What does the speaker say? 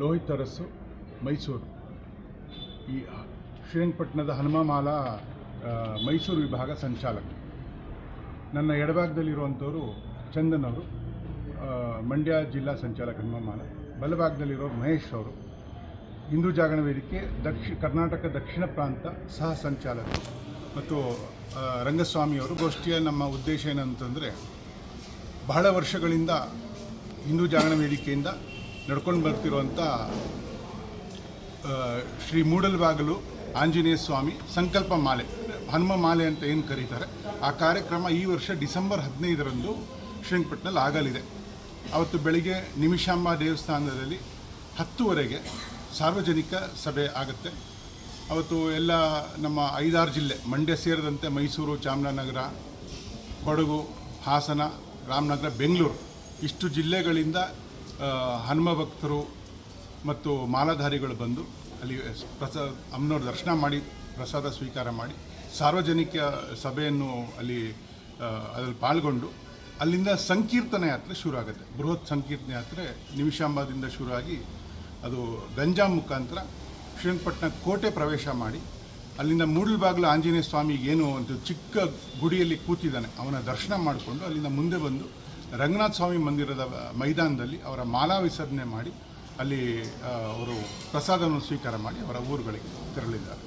ಲೋಹಿತ್ ಅರಸು, ಮೈಸೂರು. ಈ ಶ್ರೀರಂಗಪಟ್ಟಣದ ಹನುಮಮಾಲಾ ಮೈಸೂರು ವಿಭಾಗ ಸಂಚಾಲಕ. ನನ್ನ ಎಡಭಾಗದಲ್ಲಿರುವಂಥವರು ಚಂದನ್ ಅವರು ಮಂಡ್ಯ ಜಿಲ್ಲಾ ಸಂಚಾಲಕ ಹನುಮಮಾಲ, ಬಲಭಾಗದಲ್ಲಿರೋ ಮಹೇಶ್ ಅವರು. ಹಿಂದೂ ಜಾಗರಣ ವೇದಿಕೆ, ದಕ್ಷಿ, ಕರ್ನಾಟಕ ದಕ್ಷಿಣ ಪ್ರಾಂತ ಸಹ ಸಂಚಾಲಕರು ಮತ್ತು ರಂಗಸ್ವಾಮಿಯವರು ಗೋಷ್ಠಿಯ ನಮ್ಮ ಉದ್ದೇಶ ಏನಂತಂದರೆ, ಬಹಳ ವರ್ಷಗಳಿಂದ ಹಿಂದೂ ಜಾಗರಣ ವೇದಿಕೆಯಿಂದ ನಡ್ಕೊಂಡು ಬರ್ತಿರುವಂಥ ಶ್ರೀ ಮೂಡಲ್ಬಾಗಲು ಆಂಜನೇಯ ಸ್ವಾಮಿ ಸಂಕಲ್ಪ ಮಾಲೆ, ಹನುಮ ಮಾಲೆ ಅಂತ ಏನು ಕರೀತಾರೆ, ಆ ಕಾರ್ಯಕ್ರಮ ಈ ವರ್ಷ ಡಿಸೆಂಬರ್ ಹದಿನೈದರಂದು ಶ್ರೀರಂಗಪಟ್ಟಣದಲ್ಲಿ ಆಗಲಿದೆ. ಅವತ್ತು ಬೆಳಿಗ್ಗೆ ನಿಮಿಷಾಂಬ ದೇವಸ್ಥಾನದಲ್ಲಿ ಹತ್ತುವರೆಗೆ ಸಾರ್ವಜನಿಕ ಸಭೆ ಆಗುತ್ತೆ. ಅವತ್ತು ಎಲ್ಲ ನಮ್ಮ ಐದಾರು ಜಿಲ್ಲೆ, ಮಂಡ್ಯ ಸೇರಿದಂತೆ ಮೈಸೂರು, ಚಾಮರಾಜನಗರ, ಕೊಡಗು, ಹಾಸನ, ರಾಮನಗರ, ಬೆಂಗಳೂರು, ಇಷ್ಟು ಜಿಲ್ಲೆಗಳಿಂದ ಹನುಮ ಭಕ್ತರು ಮತ್ತು ಮಾಲಾಧಾರಿಗಳು ಬಂದು ಅಲ್ಲಿ ಪ್ರಸಾದ ಅಮ್ಮನವ್ರ ದರ್ಶನ ಮಾಡಿ, ಪ್ರಸಾದ ಸ್ವೀಕಾರ ಮಾಡಿ, ಸಾರ್ವಜನಿಕ ಸಭೆಯನ್ನು ಅಲ್ಲಿ ಅದರಲ್ಲಿ ಪಾಲ್ಗೊಂಡು ಅಲ್ಲಿಂದ ಸಂಕೀರ್ತನ ಯಾತ್ರೆ ಶುರು ಆಗುತ್ತೆ ಬೃಹತ್ ಸಂಕೀರ್ತನೆ ಯಾತ್ರೆ ನಿಮಿಷಾಂಬದಿಂದ ಶುರುವಾಗಿ ಅದು ಗಂಜಾಂ ಮುಖಾಂತರ ಶ್ರೀರಂಗಪಟ್ಟಣ ಕೋಟೆ ಪ್ರವೇಶ ಮಾಡಿ, ಅಲ್ಲಿಂದ ಮೂಡಲ್ಬಾಗ್ಲು ಆಂಜನೇಯ ಸ್ವಾಮಿ ಏನು ಅಂತ ಚಿಕ್ಕ ಗುಡಿಯಲ್ಲಿ ಕೂತಿದ್ದಾನೆ, ಅವನ ದರ್ಶನ ಮಾಡಿಕೊಂಡು ಅಲ್ಲಿಂದ ಮುಂದೆ ಬಂದು ರಂಗನಾಥ ಸ್ವಾಮಿ ಮಂದಿರದ ಮೈದಾನದಲ್ಲಿ ಅವರ ಮಾಲಾ ವಿಸರ್ಜನೆ ಮಾಡಿ, ಅಲ್ಲಿ ಅವರು ಪ್ರಸಾದವನ್ನು ಸ್ವೀಕಾರ ಮಾಡಿ ಅವರ ಊರುಗಳಿಗೆ ತೆರಳಿದ್ದಾರೆ.